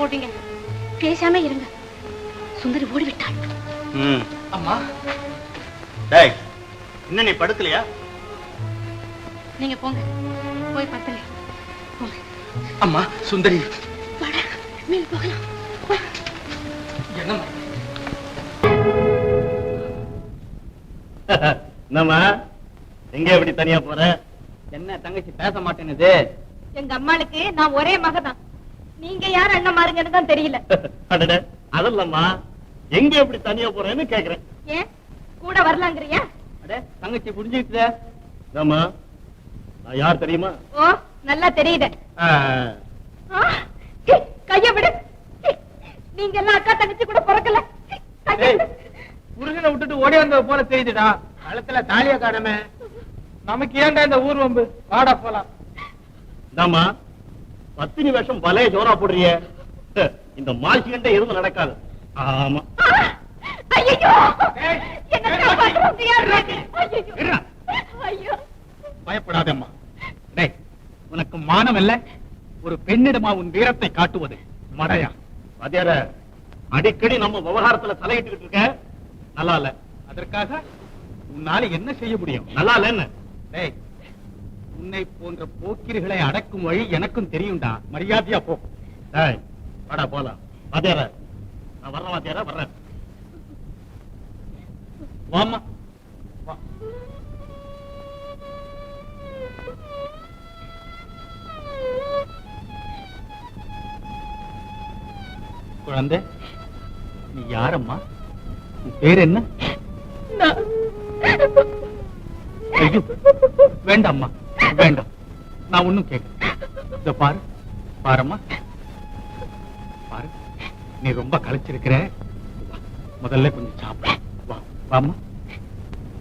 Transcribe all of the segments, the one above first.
போட்டீங்க. பேசாம இருங்க. சுந்தரி ஓடிவிட்டாள். ம். அம்மா. டேய் இன்னும் நீ படுக்கலையா? நீங்க போங்க. போய் படுத்துங்க. போங்க. அம்மா சுந்தரி. மேல் போகலாம். என்னம்மா? என்னம்மா? எங்க எப்படி தனியா போற? என்ன தங்கச்சி பேச மாட்டேனுது எங்க அம்மாளுக்கு நான் ஒரே மகதான் நீங்க யார் அண்ணன் மாறுங்கன்னு தான் தெரியல. அடடே அதல்லம்மா? எங்க எப்படி தனியா போறேன்னு கேக்குறேன். ஏன்? கூட வரலாங்கிறியா? அடே தங்கச்சி புரிஞ்சுக்கிட்ட ஏம்மா நான் யார் தெரியுமா? ஓ நல்லா தெரியுது. கைய விடு. நீங்க எல்லாம் அக்கா தங்கச்சி கூட பிறக்கல. முருகனை விட்டுட்டு ஓடி வந்தது போல தெரியுதுடா. கழுத்துல தாலிய காணமே. நமக்கு ஏன்டா இந்த ஊர் வம்பு? வாடா போலாம். இந்தாம்மா பத்தினி வேஷம் பலே ஜோரா போடுறிய. இந்த மாசிகண்ட எதுவும் நடக்காது. ஆமா. பயப்படாதம்மா. டேய் உனக்கு மானம் இல்ல? ஒரு பெண்ணிடமா உன் வீரத்தை காட்டுவது மடையா? வாத்தியார அடிக்கடி நம்ம விவகாரத்துல தலையிட்டுக்கிட்டு இருக்க? நல்லா இல்ல. அதற்காக உன்னால என்ன செய்ய முடியும்? நல்லா இல்ல என்ன? டேய் உன்னை போன்ற போக்கிரிகளை அடக்கும் வழி எனக்கும் தெரியும்டா. மரியாதையா போ. வாடா போலாம். வாத்தியார நான் வர்றேன் வாத்தியார வர்றேன். வாமா குழந்தை நீ யாரம்மா? பேர் என்ன? வேண்டாம்மா. வேண்டாம். நான் ஒண்ணும் கேட்க இத பாரு. பாரம்மா. பாரு. நீ ரொம்ப களைச்சிருக்கிற. முதல்ல கொஞ்சம் சாப்பிடு.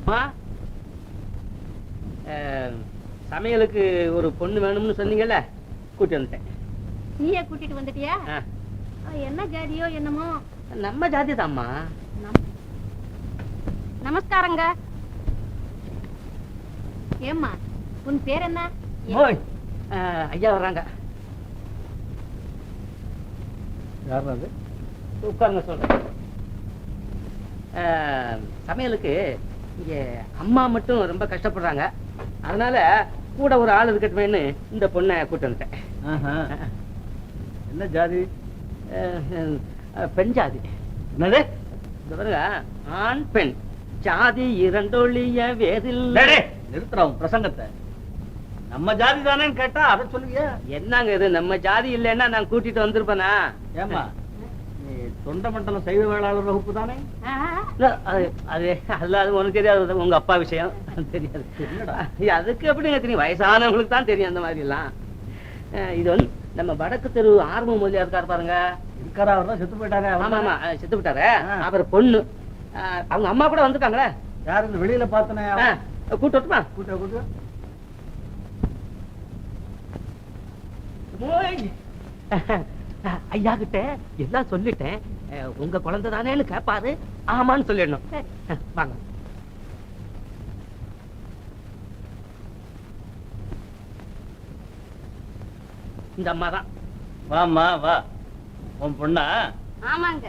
வா. சமையலுக்கு ஒரு பொண்ணு வேணும்னு சொன்னீங்கல்ல? கூட்டி வந்துட்டேன். நீயே கூட்டிட்டு வந்துட்டியா? என்ன ஜாதியோ என்னமோ? நம்ம ஜாதி தான்மா நமஸ்காரங்க. ஏம்மா உன் பேர் என்ன? ஓய் ஐயா வர்றாங்க. யார் அது? உட்காருங்க சொல்றேன். அஹ், சமையலுக்கு இங்க அம்மா மட்டும் ரொம்ப கஷ்டப்படுறாங்க. அதனால கூட ஒரு ஆள் இருக்கட்டுமேன்னு இந்த பொண்ணை கூட்டி வந்துட்டேன். என்ன ஜாதி? பெண் ஜாதி. என்னது? இந்த பாருங்க ஆண் பெண். ஜாதி இரண்டொழிய வேதில் நிறுத்துறோம் பிரசங்கத்தை. நம்ம ஜாதி தானேன்னு கேட்டா அதை சொல்லுங்க என்னங்க இது? நம்ம ஜாதி இல்லைன்னா நான் கூட்டிட்டு வந்திருப்பேனா? ஏமா நீ தொண்ட மண்டலம் சைவ வேளாளர் வகுப்பு தானே? அது அது உனக்கு தெரியாது. உங்க அப்பா விஷயம். தெரியாது. அதுக்கு எப்படிங்க தெரியும் வயசானவங்களுக்கு தான் தெரியும் அந்த மாதிரி எல்லாம் இது வந்து நம்ம வடக்கு தெரு ஆர்வ முதலியா இருக்காரு பாருங்க. இருக்காரா? அவர் தான் செத்து போயிட்டாரே ஆமா ஆமா செத்து ஆ. அவர் பொண்ணு. அவங்க அம்மா கூட வந்துட்டாங்களே யாரு வெளியில பார்த்தனே அஹ், கூட்டு வரட்டுமா? கூட்ட கூட்ட ஐயா கிட்ட எல்லாம் சொல்லிட்டேன்? உங்க குழந்தை தானேன்னு கேட்பாரு ஆமான்னு சொல்லிடணும். வாங்க. இந்த அம்மா தான். வாம்மா வா. உன் பொண்ணா? ஆமாங்க.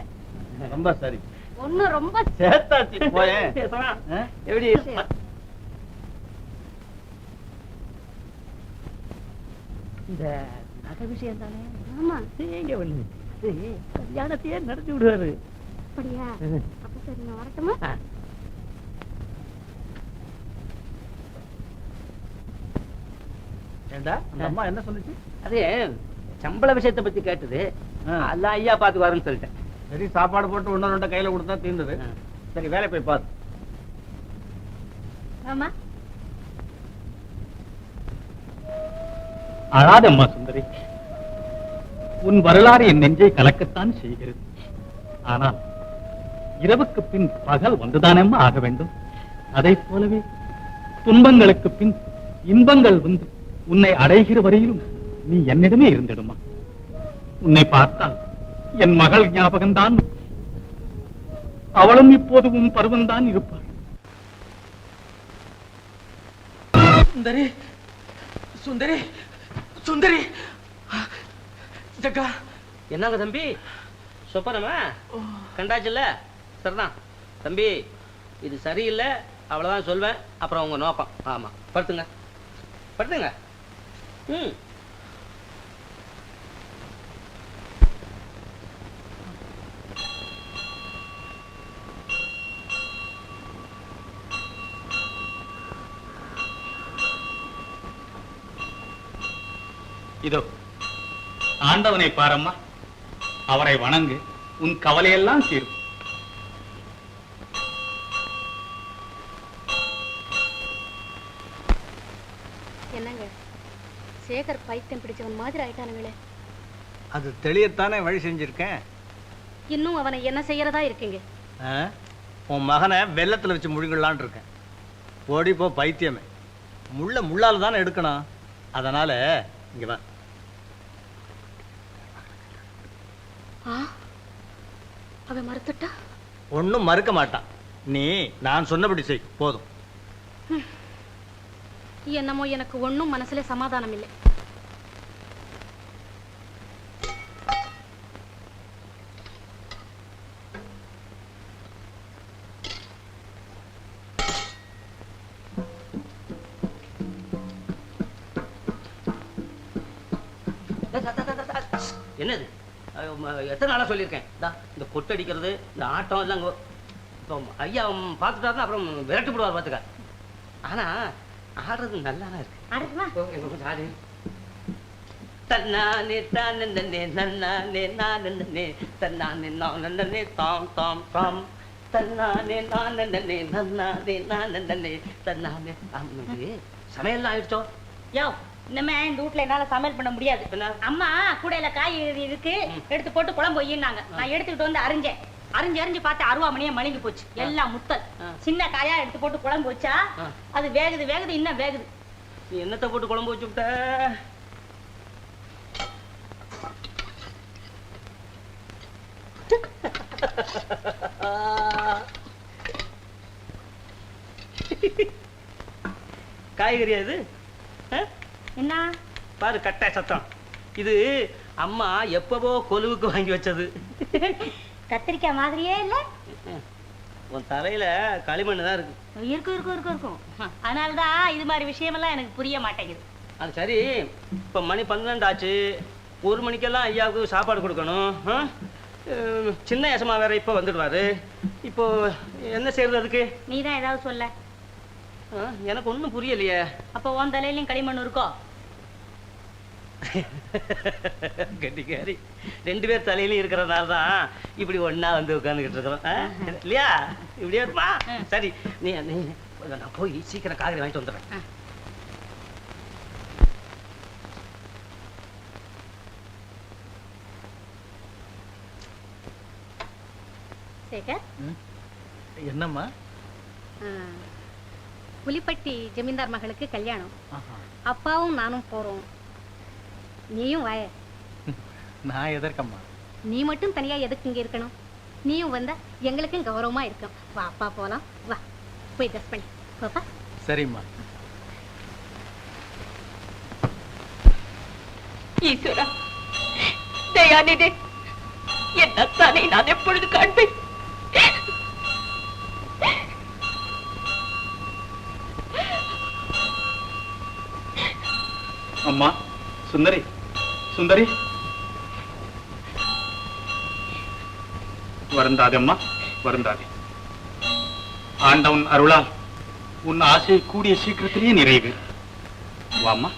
ரொம்ப சரி. ஒண்ணு ரொம்ப பேசலாம். ஆ? எப்படி? இந்த நகை விஷயம் தானே? ஆமா. ஒண்ணு அது கல்யாணத்தையே நடத்தி விடுவாரு? அப்படியா? அப்ப சரி நான் வரட்டுமா? ஆ. ஏண்டா அந்த அம்மா என்ன சொல்லுச்சு? அது சம்பள விஷயத்தை பத்தி கேட்டது. அல்ல ஐயா பாத்துக்குவாருன்னு சொல்லிட்டேன். சரி சாப்பாடு போட்டு ஒன்னு ரெண்டு கையில கொடுத்தா தீர்ந்தது. சரி வேலை போய் பாரு. ஆமா. அழாதம்மா சுந்தரி. உன் வரலாறு என் நெஞ்சை கலக்கத்தான் செய்கிறது. ஆனால் இரவுக்கு பின் பகல் வந்துதானம்மா ஆக வேண்டும்? அதை போலவே துன்பங்களுக்கு பின் இன்பங்கள் வந்து உன்னை அடைகிற வரையிலும் நீ என்னிடமே இருந்திடுமா? உன்னை பார்த்தால் என் மகள் ஞாபகம்தான். அவளும் இப்போது உன் பருவம்தான் இருப்பாள். சுந்தரி சுந்தரி சுந்தரி. ஜக்கா. என்னங்க தம்பி? சொப்பனமா? கண்டாச்சுல்ல? சரிதான். தம்பி இது சரியில்லை. அவ்வளோதான் சொல்வேன். அப்புறம் உங்க நோக்கம். ஆமா. படுத்துங்க. படுத்துங்க. ம். இதோ ஆண்டவனை பாரம்மா அவரை வணங்கு உன் கவலையெல்லாம் தீரும். என்னங்க? சேகர் பைத்தியம் பிடிச்சவன் மாதிரி ஆயிட்டானுங்களே. அது தெளியத்தானே வழி செஞ்சிருக்கேன்? இன்னும் அவனை என்ன செய்யறதா இருக்கீங்க? உன் மகனை வெள்ளத்துல வச்சு முழுங்கலான் இருக்கேன். ஓடி போ பைத்தியமே. முள்ள முள்ளால தானே எடுக்கணும். அதனால இங்க வா. அவன் மறுத்துட்டா? ஒண்ணும் மறுக்க மாட்டான். நீ நான் சொன்னபடி செய். போதும். என்னமோ எனக்கு ஒண்ணும் மனசுல சமாதானம் இல்லை என்னது? எத்தனை நாளா சொல்லியிருக்கேன்? இந்தா, இந்த கொட்டடிக்கிறது இந்த ஆட்டம் எல்லாம் இப்போ ஐயா பார்த்துட்டாருன்னா அப்புறம் விரட்டு விடுவார் பார்த்துக்க. ஆனா ஆடுறது நல்லா தான் இருக்கு ஆடு. தன்னானே தானே நன்னானே நானே தன்னானே நானே தாம் தாம் தாம். தன்னானே நானே நன்னானே நானே தன்னானே சமையல்லாம் ஆயிடுச்சோ? யோ இனிமே இந்த வீட்ல என்னால சமையல் பண்ண முடியாது? அம்மா கூடையில காய் இருக்கு எடுத்து போட்டு குழம்பு வையினாங்க நான் எடுத்துக்கிட்டு வந்து அரிஞ்சேன். அரிஞ்சு அரிஞ்சு பார்த்து அருவாமணியே மழுங்கி போச்சு. எல்லாம் முத்தல். சின்ன காயா எடுத்து போட்டு குழம்பு வச்சா. அது வேகுது வேகுது இன்னும் வேகுது. நீ என்னத்தை போட்டு குழம்பு வச்சு விட்ட? காய்கறி அது ஆ? என்ன? பாரு கட்டை சத்தம். இது அம்மா எப்பவோ கொலுவுக்கு வாங்கி வச்சது. கத்திரிக்காய் மாதிரியே இல்ல? உன் தலையில களிமண் தான் இருக்கு. இருக்கும் இருக்கும் இருக்கும் இருக்கும். அதனாலதான் இது மாதிரி விஷயமெல்லாம் எனக்கு புரிய மாட்டேங்குது. அது சரி. இப்போ மணி பன்னெண்டு ஆச்சு. ஒரு மணிக்கெல்லாம் ஐயாவுக்கு சாப்பாடு கொடுக்கணும். சின்ன யசமா வேற இப்போ வந்துடுவாரு. இப்போ என்ன செய்யறது அதுக்கு? நீ தான் ஏதாவது சொல்ல. எனக்கு ஒன்றும் புரியலையே. அப்போ உன் தலையிலயும் களிமண் இருக்கோ? கட்டிக்காரி ரெண்டு பேர் தலையிலும் இருக்கிறதுனால தான் இப்படி ஒண்ணா வந்து உட்காந்துக்கிட்டு இருக்கிறோம்? இல்லையா? இப்படியே இருமா சரி நீ நீ நான் போய் சீக்கிரம் காய்கறி வாங்கிட்டு வந்துடுறேன். என்னம்மா? புலிப்பட்டி ஜமீன்தார் மகளுக்கு கல்யாணம். அப்பாவும் நானும் போறோம். நீயும் வாய. நான் எதற்கம்மா? நீ மட்டும் தனியா எதுக்கு இங்க இருக்கணும்? நீயும் வந்தா எங்களுக்கும் கௌரவமா இருக்கும். வா அப்பா போலாம். வா போய் ட்ரெஸ் பண்ணி. பாப்பா. சரிம்மா. ஈஸ்வரா தயாநிதே என்னத்தானே நான் எப்பொழுது காண்பேன்? அம்மா சுந்தரி சுந்தரி. வருந்தாதே அம்மா வருந்தாதே. ஆண்டவன் அருளால் உன் ஆசை கூடிய சீக்கிரத்திலேயே நிறைவு வாம்மா